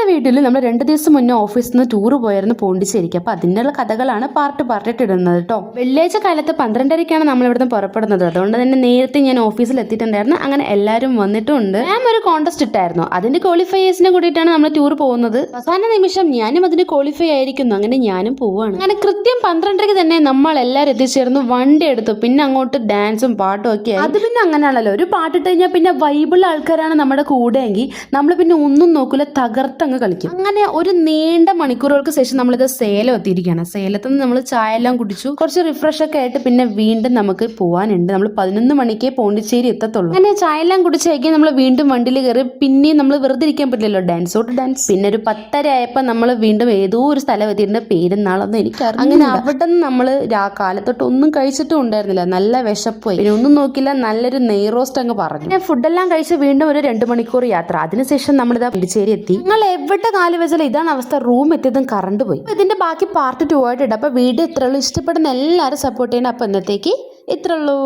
ഇന്നത്തെ വീഡിയോയിൽ നമ്മൾ രണ്ട് ദിവസം മുന്നേ ഓഫീസിൽ നിന്ന് ടൂർ പോയിരുന്നു പോണ്ടിച്ചേരിക്ക്. അപ്പോൾ അതിനുള്ള കഥകളാണ് പാർട്ട് പാർട്ടായിട്ട് ഇടുന്നത് കേട്ടോ വെള്ളിയാഴ്ച കാലത്ത് പന്ത്രണ്ടരയ്ക്കാണ് നമ്മൾ ഇവിടുന്ന് പുറപ്പെടുന്നത്. അതുകൊണ്ട് തന്നെ നേരത്തെ ഞാൻ ഓഫീസിൽ എത്തിയിട്ടുണ്ടായിരുന്നു. അങ്ങനെ എല്ലാവരും വന്നിട്ടുണ്ട്. ഞാൻ ഒരു കോൺടെസ്റ്റ് ഇട്ടായിരുന്നു. അതിന്റെ ക്വാളിഫയേഴ്സിനെ കൂടിയിട്ടാണ് നമ്മൾ ടൂർ പോകുന്നത്. അവസാന നിമിഷം ഞാനും അതിന് ക്വാളിഫൈ ആയിരിക്കുന്നു. അങ്ങനെ ഞാനും പോവാണ്. അങ്ങനെ കൃത്യം പന്ത്രണ്ടരയ്ക്ക് തന്നെ നമ്മൾ എല്ലാവരും എത്തിച്ചേർന്നു. വണ്ടി എടുത്തു. പിന്നെ അങ്ങോട്ട് ഡാൻസും പാട്ടും ഒക്കെ. അത് പിന്നെ അങ്ങനെയാണല്ലോ. ഒരു പാട്ടിട്ട് കഴിഞ്ഞാൽ പിന്നെ വൈബിൾ ആൾക്കാരാണ് നമ്മുടെ കൂടെയെങ്കിൽ നമ്മൾ പിന്നെ ഒന്നും നോക്കൂല. നോക്കില്ല തകർത്തങ്ങ് കളിക്കും. അങ്ങനെ ഒരു നീണ്ട മണിക്കൂറുകൾക്ക് ശേഷം നമ്മളിത് സേലം എത്തിയിരിക്കുകയാണ്. സേലത്ത് നിന്ന് നമ്മൾ ചായ എല്ലാം കുടിച്ചു. കുറച്ച് റിഫ്രഷ് ഒക്കെ ആയിട്ട് പിന്നെ വീണ്ടും നമുക്ക് പോകാനുണ്ട് നമ്മൾ പതിനൊന്ന് മണിക്ക് പോണ്ടിച്ചേരി എത്തത്തുള്ളൂ. അങ്ങനെ ചായ എല്ലാം കുടിച്ചേക്കും നമ്മൾ വീണ്ടും വണ്ടിയിൽ കയറി പിന്നെയും നമ്മൾ വെറുതെ ഇരിക്കാൻ പറ്റില്ലല്ലോ. ഡാൻസ് ഔട്ട് ഡാൻസ് പിന്നെ ഒരു പത്തര ആയപ്പോൾ നമ്മൾ വീണ്ടും ഏതോ ഒരു സ്ഥലം എത്തിയിട്ടുണ്ട്. പേരെന്നാളൊന്നും എനിക്ക് അങ്ങനെ അവിടെ നിന്ന് നമ്മൾ കാലത്തൊട്ട് ഒന്നും കഴിച്ചിട്ടും ഉണ്ടായിരുന്നില്ല. നല്ല വിശപ്പോയി പിന്നെ ഒന്നും നോക്കില്ല നല്ലൊരു നെയ്റോസ്റ്റ് അങ്ങ് പറഞ്ഞു. ഫുഡെല്ലാം കഴിച്ച് വീണ്ടും ഒരു രണ്ട് മണിക്കൂർ യാത്ര. അതിനുശേഷം നമ്മളിതാ പിടിച്ചേരി എത്തി. നിങ്ങൾ എവിടെ കാൽ വെച്ചാലും ഇതാണ് അവസ്ഥ. റൂം എത്തിയതും കറണ്ട് പോയി. ഇതിന്റെ ബാക്കി പാർട്ട് ടു ആയിട്ട് ഇടാം അപ്പൊ വീഡിയോ ഇത്രയുള്ളൂ ഇഷ്ടപ്പെടുന്ന എല്ലാവരും സപ്പോർട്ട് ചെയ്യണം. അപ്പൊ ഇന്നത്തേക്ക് ഇത്രയുള്ളൂ